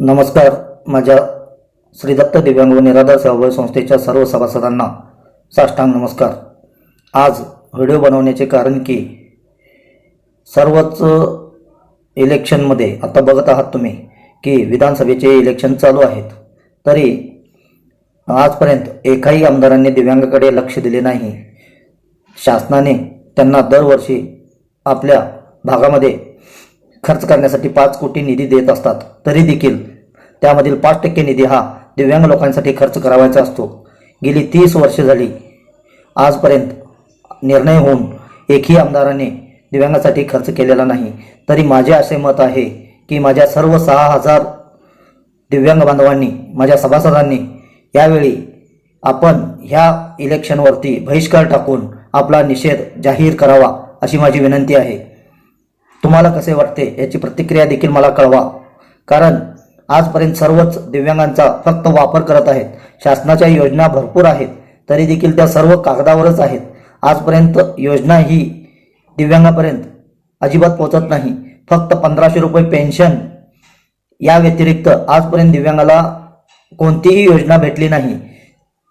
नमस्कार. माझ्या श्री दत्त दिव्यांग व निराधार सेवाभावी संस्थेच्या सर्व सभासदांना साष्टांग नमस्कार. आज व्हिडिओ बनवण्याचे कारण की सर्वच इलेक्शनमध्ये आता बघत आहात तुम्ही की विधानसभेचे इलेक्शन चालू आहेत. तरी आजपर्यंत एकाही आमदारांनी दिव्यांगाकडे लक्ष दिले नाही. शासनाने त्यांना दरवर्षी आपल्या भागामध्ये खर्च करण्यासाठी पाच कोटी निधी देत असतात तरी देखील त्यामधील पाच टक्के निधी हा दिव्यांग लोकांसाठी खर्च करावायचा असतो. गेली तीस वर्षे झाली. आजपर्यंत निर्णय होऊन एकही आमदाराने दिव्यांगासाठी खर्च केलेला नाही. तरी माझे असे मत आहे की माझ्या सर्व सहा हजार दिव्यांग बांधवांनी माझ्या सभासदांनी यावेळी आपण ह्या इलेक्शनवरती बहिष्कार टाकून आपला निषेध जाहीर करावा अशी माझी विनंती आहे. तुम्हाला कसे वाटते याची प्रतिक्रिया देखील मला कळवा. कारण आजपर्यंत सर्वच दिव्यांगांचा फक्त वापर करत आहेत. शासनाच्या योजना भरपूर आहेत. तरी देखील त्या सर्व कागदावरच आहेत. आजपर्यंत योजना ही दिव्यांगापर्यंत अजिबात पोहोचत नाही. फक्त पंधराशे रुपये पेन्शन या व्यतिरिक्त आजपर्यंत दिव्यांगाला कोणतीही योजना भेटली नाही.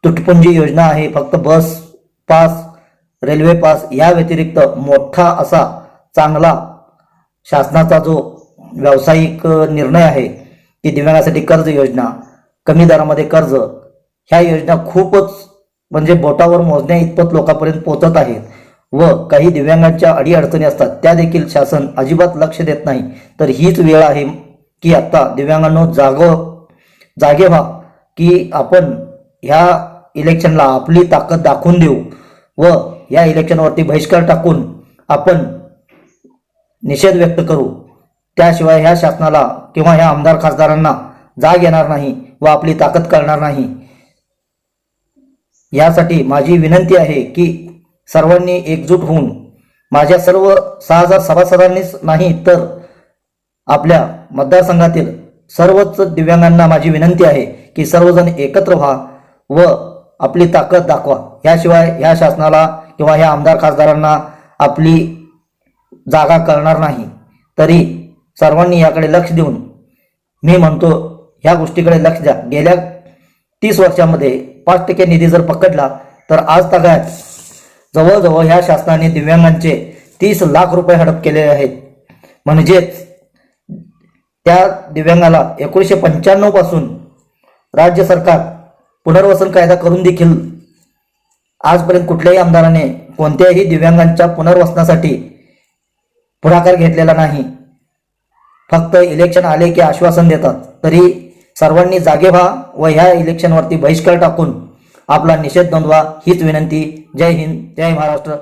तुटपुंजी योजना आहे फक्त बस पास रेल्वे पास या व्यतिरिक्त मोठा असा चांगला शासनाचा जो व्यावसायिक निर्णय आहे की दिव्यांगासाठी कर्ज योजना कमी दरामध्ये कर्ज ह्या योजना खूपच म्हणजे बोटावर मोजण्या इतपत लोकांपर्यंत पोहोचत आहेत व काही दिव्यांगांच्या अडीअडचणी असतात त्या देखील शासन अजिबात लक्ष देत नाही. तर हीच वेळ आहे की आत्ता दिव्यांगांनो जाग जागे व्हा की आपण ह्या इलेक्शनला आपली ताकद दाखवून देऊ व या इलेक्शनवरती बहिष्कार टाकून आपण निषेध व्यक्त करू. त्याशिवाय ह्या शासनाला किंवा ह्या आमदार खासदारांना जाग येणार नाही व आपली ताकद करणार नाही. यासाठी माझी विनंती आहे की सर्वांनी एकजूट होऊन माझ्या सर्व सहा हजार सभासदांनीच नाही तर आपल्या मतदारसंघातील सर्वच दिव्यांगांना माझी विनंती आहे की सर्वजण एकत्र व्हा व आपली ताकद दाखवा. याशिवाय ह्या शासनाला किंवा ह्या आमदार खासदारांना आपली जागा कळणार नाही. तरी सर्वांनी याकडे लक्ष देऊन मी म्हणतो ह्या गोष्टीकडे लक्ष द्या. गेल्या तीस वर्षामध्ये पाच टक्के निधी जर पकडला तर आज तागायत. जवळजवळ ह्या शासनाने दिव्यांगांचे तीस लाख रुपये हडप केलेले आहेत. म्हणजेच त्या दिव्यांगाला एकोणीसशे पंच्याण्णवपासून राज्य सरकार पुनर्वसन कायदा करून देखील आजपर्यंत कुठल्याही आमदाराने कोणत्याही दिव्यांगांच्या पुनर्वसनासाठी पुढाकार घेतलेला नाही. फक्त इलेक्शन आले की आश्वासन देतात. तरी सर्वांनी जागे व्हा व ह्या इलेक्शनवरती बहिष्कार टाकून आपला निषेध नोंदवा हीच विनंती. जय हिंद जय महाराष्ट्र.